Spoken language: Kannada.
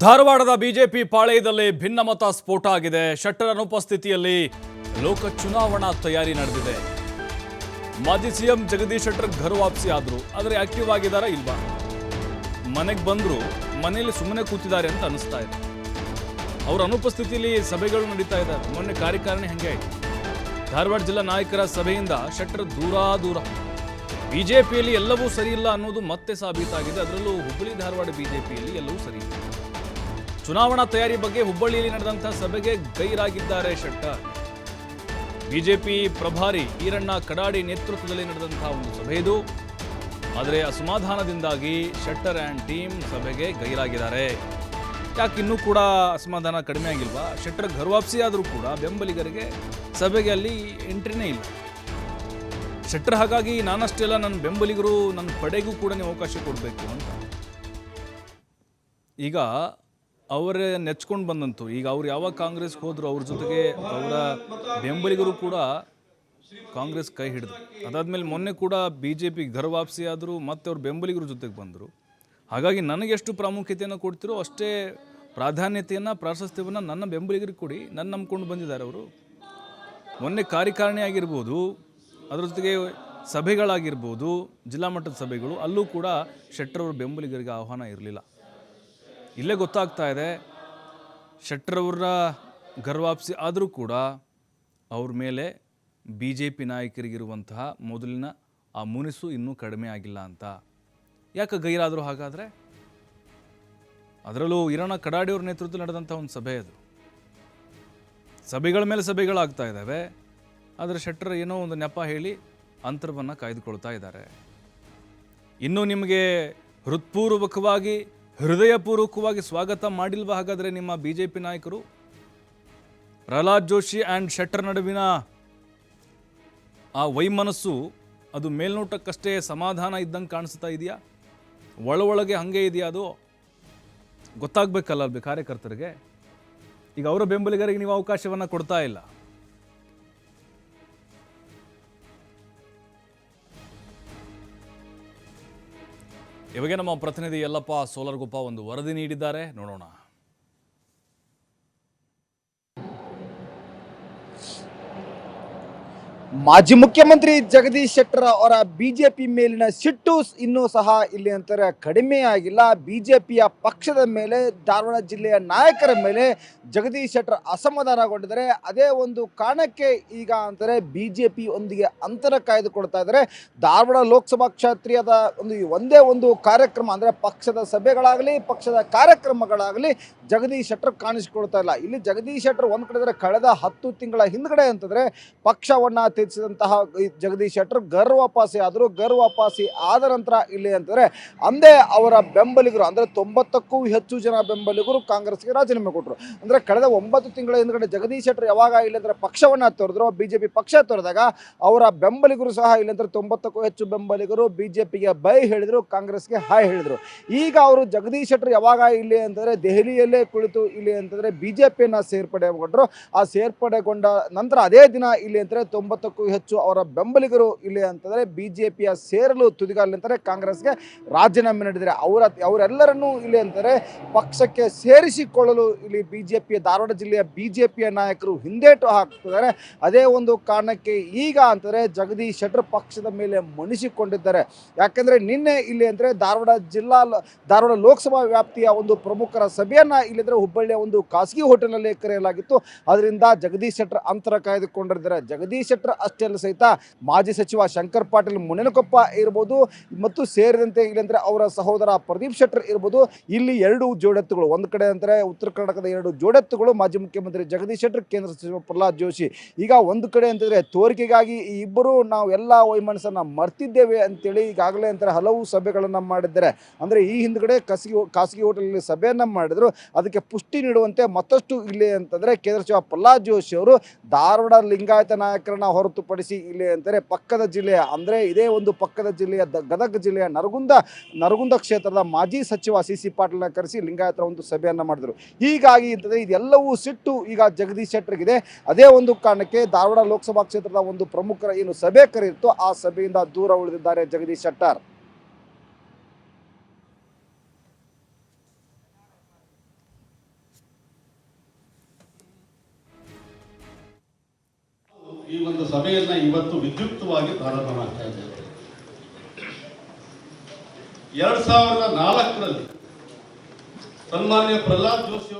ಧಾರವಾಡದ ಬಿಜೆಪಿ ಪಾಳೆಯದಲ್ಲಿ ಭಿನ್ನಮತ ಸ್ಫೋಟ ಆಗಿದೆ. ಶೆಟ್ಟರ್ ಅನುಪಸ್ಥಿತಿಯಲ್ಲಿ ಲೋಕ ಚುನಾವಣಾ ತಯಾರಿ ನಡೆದಿದೆ. ಮಾಜಿ ಸಿಎಂ ಜಗದೀಶ್ ಶೆಟ್ಟರ್ ಘರ್ ವಾಪಸಿ ಆದ್ರು, ಆದರೆ ಆಕ್ಟಿವ್ ಆಗಿದಾರಾ ಇಲ್ವಾ? ಮನೆಗೆ ಬಂದ್ರು, ಮನೆಯಲ್ಲಿ ಸುಮ್ಮನೆ ಕೂತಿದ್ದಾರೆ ಅಂತ ಅನಿಸ್ತಾ ಇದೆ. ಅವರ ಅನುಪಸ್ಥಿತಿಯಲ್ಲಿ ಸಭೆಗಳು ನಡೀತಾ ಇದ್ದಾರೆ ಮೊನ್ನೆ ಕಾರ್ಯಕಾರಿಣಿ ಹಂಗೆ ಆಯ್ತು. ಧಾರವಾಡ ಜಿಲ್ಲಾ ನಾಯಕರ ಸಭೆಯಿಂದ ಶೆಟ್ಟರ್ ದೂರ ದೂರ. ಬಿಜೆಪಿಯಲ್ಲಿ ಎಲ್ಲವೂ ಸರಿ ಇಲ್ಲ ಅನ್ನೋದು ಮತ್ತೆ ಸಾಬೀತಾಗಿದೆ. ಅದರಲ್ಲೂ ಹುಬ್ಬಳ್ಳಿ ಧಾರವಾಡ ಬಿಜೆಪಿಯಲ್ಲಿ ಎಲ್ಲವೂ ಸರಿ ಇಲ್ಲ. ಚುನಾವಣಾ ತಯಾರಿ ಬಗ್ಗೆ ಹುಬ್ಬಳ್ಳಿಯಲ್ಲಿ ನಡೆದಂತಹ ಸಭೆಗೆ ಗೈರಾಗಿದ್ದಾರೆ ಶೆಟ್ಟರ್. ಬಿಜೆಪಿ ಪ್ರಭಾರಿ ಈರಣ್ಣ ಕಡಾಡಿ ನೇತೃತ್ವದಲ್ಲಿ ನಡೆದಂತಹ ಒಂದು ಸಭೆ ಇದು. ಆದರೆ ಅಸಮಾಧಾನದಿಂದಾಗಿ ಶೆಟ್ಟರ್ ಆ್ಯಂಡ್ ಟೀಮ್ ಸಭೆಗೆ ಗೈರಾಗಿದ್ದಾರೆ. ಯಾಕೆ ಇನ್ನೂ ಕೂಡ ಅಸಮಾಧಾನ ಕಡಿಮೆ ಆಗಿಲ್ವಾ? ಶೆಟ್ಟರ್ ಘರ್ವಾಪ್ಸಿ ಆದರೂ ಕೂಡ ಬೆಂಬಲಿಗರಿಗೆ ಸಭೆಗೆ ಅಲ್ಲಿ ಎಂಟ್ರಿನೇ ಇಲ್ಲ. ಶೆಟ್ಟರ್ ಹಾಗಾಗಿ ನಾನಷ್ಟೆಲ್ಲ ನನ್ನ ಬೆಂಬಲಿಗರು ನನ್ನ ಪಡೆಗೂ ಕೂಡ ನೀವು ಅವಕಾಶ ಕೊಡಬೇಕು ಅಂತ. ಈಗ ಅವರೇ ನೆಚ್ಕೊಂಡು ಬಂದಂತು. ಈಗ ಅವ್ರು ಯಾವಾಗ ಕಾಂಗ್ರೆಸ್ಗೆ ಹೋದ್ರು ಅವ್ರ ಜೊತೆಗೆ ಅವರ ಬೆಂಬಲಿಗರು ಕೂಡ ಕಾಂಗ್ರೆಸ್ ಕೈ ಹಿಡಿದ್ರು. ಅದಾದ್ಮೇಲೆ ಮೊನ್ನೆ ಕೂಡ B J P ghar wapsi ಆದರು, ಮತ್ತೆ ಅವ್ರ ಬೆಂಬಲಿಗರ ಜೊತೆಗೆ ಬಂದರು. ಹಾಗಾಗಿ ನನಗೆ ಎಷ್ಟು ಪ್ರಾಮುಖ್ಯತೆಯನ್ನು ಕೊಡ್ತಿರೋ ಅಷ್ಟೇ ಪ್ರಾಧಾನ್ಯತೆಯನ್ನು, ಪ್ರಾಶಸ್ತ್ಯವನ್ನು ನನ್ನ ಬೆಂಬಲಿಗರಿಗೆ ಕೊಡಿ. ನನ್ನ ನಂಬ್ಕೊಂಡು ಬಂದಿದ್ದಾರೆ ಅವರು. ಮೊನ್ನೆ ಕಾರ್ಯಕಾರಿಣಿ ಆಗಿರ್ಬೋದು, ಅದ್ರ ಜೊತೆಗೆ ಸಭೆಗಳಾಗಿರ್ಬೋದು, ಜಿಲ್ಲಾ ಮಟ್ಟದ ಸಭೆಗಳು, ಅಲ್ಲೂ ಕೂಡ ಶೆಟ್ಟರ್ ಅವರು ಬೆಂಬಲಿಗರಿಗೆ ಆಹ್ವಾನ ಇರಲಿಲ್ಲ. ಇಲ್ಲೇ ಗೊತ್ತಾಗ್ತಾ ಇದೆ ಶೆಟ್ಟರವ್ರ ಗರ್ವಾಪ್ಸಿ ಆದರೂ ಕೂಡ ಅವ್ರ ಮೇಲೆ ಬಿ ಜೆ ಪಿ ನಾಯಕರಿಗಿರುವಂತಹ ಮೊದಲಿನ ಆ ಮುನಿಸು ಇನ್ನೂ ಕಡಿಮೆ ಆಗಿಲ್ಲ ಅಂತ. ಯಾಕೆ ಗೈರಾದರೂ ಹಾಗಾದರೆ? ಅದರಲ್ಲೂ ಈರಣ್ಣ ಕಡಾಡಿಯವ್ರ ನೇತೃತ್ವದಲ್ಲಿ ನಡೆದಂಥ ಒಂದು ಸಭೆ ಅದು. ಸಭೆಗಳ ಮೇಲೆ ಸಭೆಗಳಾಗ್ತಾ ಇದ್ದಾವೆ, ಆದರೆ ಶೆಟ್ಟರ್ ಏನೋ ಒಂದು ನೆಪ ಹೇಳಿ ಅಂತರವನ್ನು ಕಾಯ್ದುಕೊಳ್ತಾ ಇದ್ದಾರೆ. ಇನ್ನೂ ನಿಮಗೆ ಹೃತ್ಪೂರ್ವಕವಾಗಿ ಹೃದಯಪೂರ್ವಕವಾಗಿ ಸ್ವಾಗತ ಮಾಡಿಲ್ವಾ? ಹಾಗಾದರೆ ನಿಮ್ಮ ಬಿ ಜೆ ಪಿ ನಾಯಕರು? ಪ್ರಹ್ಲಾದ್ ಜೋಶಿ ಆ್ಯಂಡ್ ಶೆಟ್ಟರ್ ನಡುವಿನ ಆ ವೈಮನಸ್ಸು, ಅದು ಮೇಲ್ನೋಟಕ್ಕಷ್ಟೇ ಸಮಾಧಾನ ಇದ್ದಂಗೆ ಕಾಣಿಸ್ತಾ ಇದೆಯಾ? ಒಳ ಒಳಗೆ ಹಾಗೆ ಇದೆಯಾ ಅದು? ಗೊತ್ತಾಗಬೇಕಲ್ಲ ಕಾರ್ಯಕರ್ತರಿಗೆ. ಈಗ ಅವರ ಬೆಂಬಲಿಗರಿಗೆ ನೀವು ಅವಕಾಶವನ್ನು ಕೊಡ್ತಾ ಇಲ್ಲ. ಇವಾಗ ನಮ್ಮ ಪ್ರತಿನಿಧಿ ಯಲ್ಲಪ್ಪ ಸೋಲರ್ಗುಪ್ಪ ಒಂದು ವರದಿ ನೀಡಿದ್ದಾರೆ. ನೋಡೋಣ. ಮಾಜಿ ಮುಖ್ಯಮಂತ್ರಿ ಜಗದೀಶ್ ಶೆಟ್ಟರ್ ಅವರ ಬಿಜೆಪಿ ಮೇಲಿನ ಸಿಟ್ಟು ಇನ್ನೂ ಸಹ ಇಲ್ಲಿ ಅಂತಾರೆ ಕಡಿಮೆ ಆಗಿಲ್ಲ. ಬಿಜೆಪಿಯ ಪಕ್ಷದ ಮೇಲೆ, ಧಾರವಾಡ ಜಿಲ್ಲೆಯ ನಾಯಕರ ಮೇಲೆ ಜಗದೀಶ್ ಶೆಟ್ಟರ್ ಅಸಮಾಧಾನಗೊಂಡಿದ್ದಾರೆ. ಅದೇ ಒಂದು ಕಾರಣಕ್ಕೆ ಈಗ ಅಂತಾರೆ ಬಿಜೆಪಿ ಒಂದಿಗೆ ಅಂತರ ಕಾಯ್ದುಕೊಳ್ತಾ ಇದ್ದಾರೆ. ಧಾರವಾಡ ಲೋಕಸಭಾ ಕ್ಷೇತ್ರದ ಒಂದು ಒಂದೇ ಒಂದು ಕಾರ್ಯಕ್ರಮ ಅಂದರೆ ಪಕ್ಷದ ಸಭೆಗಳಾಗಲಿ, ಪಕ್ಷದ ಕಾರ್ಯಕ್ರಮಗಳಾಗಲಿ ಜಗದೀಶ್ ಶೆಟ್ಟರ್ ಕಾಣಿಸಿಕೊಳ್ತಾ ಇಲ್ಲ. ಇಲ್ಲಿ ಜಗದೀಶ್ ಶೆಟ್ಟರ್ ಒಂದು ಕಡೆ ಕಳೆದ ಹತ್ತು ತಿಂಗಳ ಹಿಂದ್ಗಡೆ ಅಂತಂದರೆ ಪಕ್ಷವನ್ನ ತ್ಯಜಿಸಿದಂತಹ ಜಗದೀಶ್ ಶೆಟ್ಟರ್ ಗರ್ ವಾಪಾಸಿ ಆದರು ಗರ್ ವಾಪಾಸಿ ಆದ ನಂತರ ಇಲ್ಲಿ ಅಂತಂದರೆ ಅಂದೇ ಅವರ ಬೆಂಬಲಿಗರು, ಅಂದರೆ ತೊಂಬತ್ತಕ್ಕೂ ಹೆಚ್ಚು ಜನ ಬೆಂಬಲಿಗರು ಕಾಂಗ್ರೆಸ್ಗೆ ರಾಜೀನಾಮೆ ಕೊಟ್ಟರು ಅಂದರೆ ಕಳೆದ ಒಂಬತ್ತು ತಿಂಗಳ ಹಿಂದ್ಗಡೆ ಜಗದೀಶ್ ಶೆಟ್ಟರ್ ಯಾವಾಗ ಇಲ್ಲಿ ತೊರೆದ್ರು ಪಕ್ಷವನ್ನ ತೊರೆದ್ರು, ಬಿಜೆಪಿ ಪಕ್ಷ ತೊರೆದಾಗ ಅವರ ಬೆಂಬಲಿಗರು ಸಹ ಇಲ್ಲಿ ಅಂದ್ರೆ ತೊಂಬತ್ತಕ್ಕೂ ಹೆಚ್ಚು ಬೆಂಬಲಿಗರು ಬಿಜೆಪಿಗೆ ಬೈ ಹೇಳಿದರು, ಕಾಂಗ್ರೆಸ್ಗೆ ಹಾಯ್ ಹೇಳಿದರು. ಈಗ ಅವರು ಜಗದೀಶ್ ಶೆಟ್ಟರ್ ಯಾವಾಗ ಇಲ್ಲಿ ಅಂತಂದರೆ ದೆಹಲಿಯಲ್ಲೇ ಕುಳಿತು ಇಲ್ಲಿ ಅಂತಂದ್ರೆ ಬಿಜೆಪಿಯನ್ನ ಸೇರ್ಪಡೆಗೊಂಡರು. ಆ ಸೇರ್ಪಡೆಗೊಂಡ ನಂತರ ಅದೇ ದಿನ ಇಲ್ಲಿ ಅಂತಂದರೆ ತೊಂಬತ್ತಕ್ಕೂ ಹೆಚ್ಚು ಅವರ ಬೆಂಬಲಿಗರು ಇಲ್ಲಿ ಅಂತಂದ್ರೆ ಬಿಜೆಪಿಯ ಸೇರಲು ತುದಿಗಾಲ ಅಂತಾರೆ, ಕಾಂಗ್ರೆಸ್ಗೆ ರಾಜೀನಾಮೆ ನೀಡಿದರೆ ಅವರ, ಅವರೆಲ್ಲರನ್ನೂ ಇಲ್ಲಿ ಅಂತಾರೆ ಪಕ್ಷಕ್ಕೆ ಸೇರಿಸಿಕೊಳ್ಳಲು ಇಲ್ಲಿ ಬಿಜೆಪಿಯ, ಧಾರವಾಡ ಜಿಲ್ಲೆಯ ಬಿ ಜೆ ಪಿಯ ನಾಯಕರು ಹಿಂದೇಟು ಹಾಕ್ತಿದ್ದಾರೆ. ಅದೇ ಒಂದು ಕಾರಣಕ್ಕೆ ಈಗ ಅಂತಂದರೆ ಜಗದೀಶ್ ಶೆಟ್ಟರ್ ಪಕ್ಷದ ಮೇಲೆ ಮಣಿಸಿಕೊಂಡಿದ್ದಾರೆ. ಯಾಕೆಂದರೆ ನಿನ್ನೆ ಇಲ್ಲಿ ಅಂದರೆ ಧಾರವಾಡ ಜಿಲ್ಲಾ, ಧಾರವಾಡ ಲೋಕಸಭಾ ವ್ಯಾಪ್ತಿಯ ಒಂದು ಪ್ರಮುಖರ ಸಭೆಯನ್ನು ಇಲ್ಲಿದ್ರೆ ಹುಬ್ಬಳ್ಳಿಯ ಒಂದು ಖಾಸಗಿ ಹೋಟೆಲ್ನಲ್ಲಿ ಕರೆಯಲಾಗಿತ್ತು. ಅದರಿಂದ ಜಗದೀಶ್ ಶೆಟ್ಟರ್ ಅಂತರ ಕಾಯ್ದುಕೊಂಡಿದ್ದಾರೆ. ಜಗದೀಶ್ ಶೆಟ್ಟರ್ ಅಷ್ಟೇ ಅಲ್ಲ ಸಹಿತ ಮಾಜಿ ಸಚಿವ ಶಂಕರ್ ಪಾಟೀಲ್ ಮುನೇನಕೊಪ್ಪ ಇರ್ಬೋದು ಮತ್ತು ಸೇರಿದಂತೆ ಇಲ್ಲಂದ್ರೆ ಅವರ ಸಹೋದರ ಪ್ರದೀಪ್ ಶೆಟ್ಟರ್ ಇರ್ಬೋದು. ಇಲ್ಲಿ ಎರಡು ಜೋಡೆತ್ತುಗಳು, ಒಂದು ಕಡೆ ಅಂದರೆ ಉತ್ತರ ಕರ್ನಾಟಕದ ಎರಡು ಜೋಡೆತ್ತುಗಳು, ಮಾಜಿ ಮುಖ್ಯಮಂತ್ರಿ ಜಗದೀಶ್ ಶೆಟ್ಟರ್, ಕೇಂದ್ರ ಸಚಿವ ಪ್ರಹ್ಲಾದ್ ಜೋಶಿ. ಈಗ ಒಂದು ಕಡೆ ಅಂತಂದರೆ ತೋರಿಕೆಗಾಗಿ ಈ ಇಬ್ಬರು ನಾವು ಎಲ್ಲ ವೈಮನಸ್ಸನ್ನ ಮರ್ತಿದ್ದೇವೆ ಅಂತೇಳಿ ಈಗಾಗಲೇ ಅಂತಾರೆ ಹಲವು ಸಭೆಗಳನ್ನು ಮಾಡಿದ್ದಾರೆ. ಅಂದರೆ ಈ ಹಿಂದ್ಗಡೆ ಖಾಸಗಿ ಖಾಸಗಿ ಹೋಟೆಲಲ್ಲಿ ಸಭೆಯನ್ನು ಮಾಡಿದ್ರು. ಅದಕ್ಕೆ ಪುಷ್ಟಿ ನೀಡುವಂತೆ ಮತ್ತಷ್ಟು ಇಲ್ಲಿ ಅಂತಂದರೆ ಕೇಂದ್ರ ಸಚಿವ ಪ್ರಹ್ಲಾದ್ ಜೋಶಿ ಅವರು ಧಾರವಾಡ ಲಿಂಗಾಯತ ನಾಯಕರನ್ನ ಹೊರತುಪಡಿಸಿ ಇಲ್ಲಿ ಅಂತಾರೆ ಪಕ್ಕದ ಜಿಲ್ಲೆಯ, ಅಂದರೆ ಇದೇ ಒಂದು ಪಕ್ಕದ ಜಿಲ್ಲೆಯ ಗದಗ ಜಿಲ್ಲೆಯ ನರಗುಂದ ನರಗುಂದ ಕ್ಷೇತ್ರದ ಮಾಜಿ ಸಚಿವ ಸಿ ಸಿ ಪಾಟೀಲ್ನ ಕರೆಸಿ ಲಿಂಗಾಯತರ ಒಂದು ಸಭೆಯನ್ನು ಮಾಡಿದರು. ಹೀಗಾಗಿ ಇದೆಲ್ಲವೂ ಸಿಟ್ಟು ಈಗ ಜಗದೀಶ್ ಶೆಟ್ಟರ್ಗಿದೆ. ಅದೇ ಒಂದು ಕಾರಣಕ್ಕೆ ಧಾರವಾಡ ಲೋಕಸಭಾ ಕ್ಷೇತ್ರದ ಒಂದು ಪ್ರಮುಖರ ಏನು ಸಭೆ ಕರೆಯಿತ್ತು ಆ ಸಭೆಯಿಂದ ದೂರ ಉಳಿದಿದ್ದಾರೆ ಜಗದೀಶ್ ಶೆಟ್ಟರ್. ಸಭೆಯನ್ನ ಇವತ್ತು ವಿದ್ಯುಕ್ತವಾಗಿ ಪ್ರಾರಂಭ ಮಾಡ್ತಾ ಇದ್ದೇವೆ. ಎರಡ್ ಸಾವಿರದ ನಾಲ್ಕರಲ್ಲಿ ಸನ್ಮಾನ್ಯ ಪ್ರಹ್ಲಾದ್ ಜೋಶಿ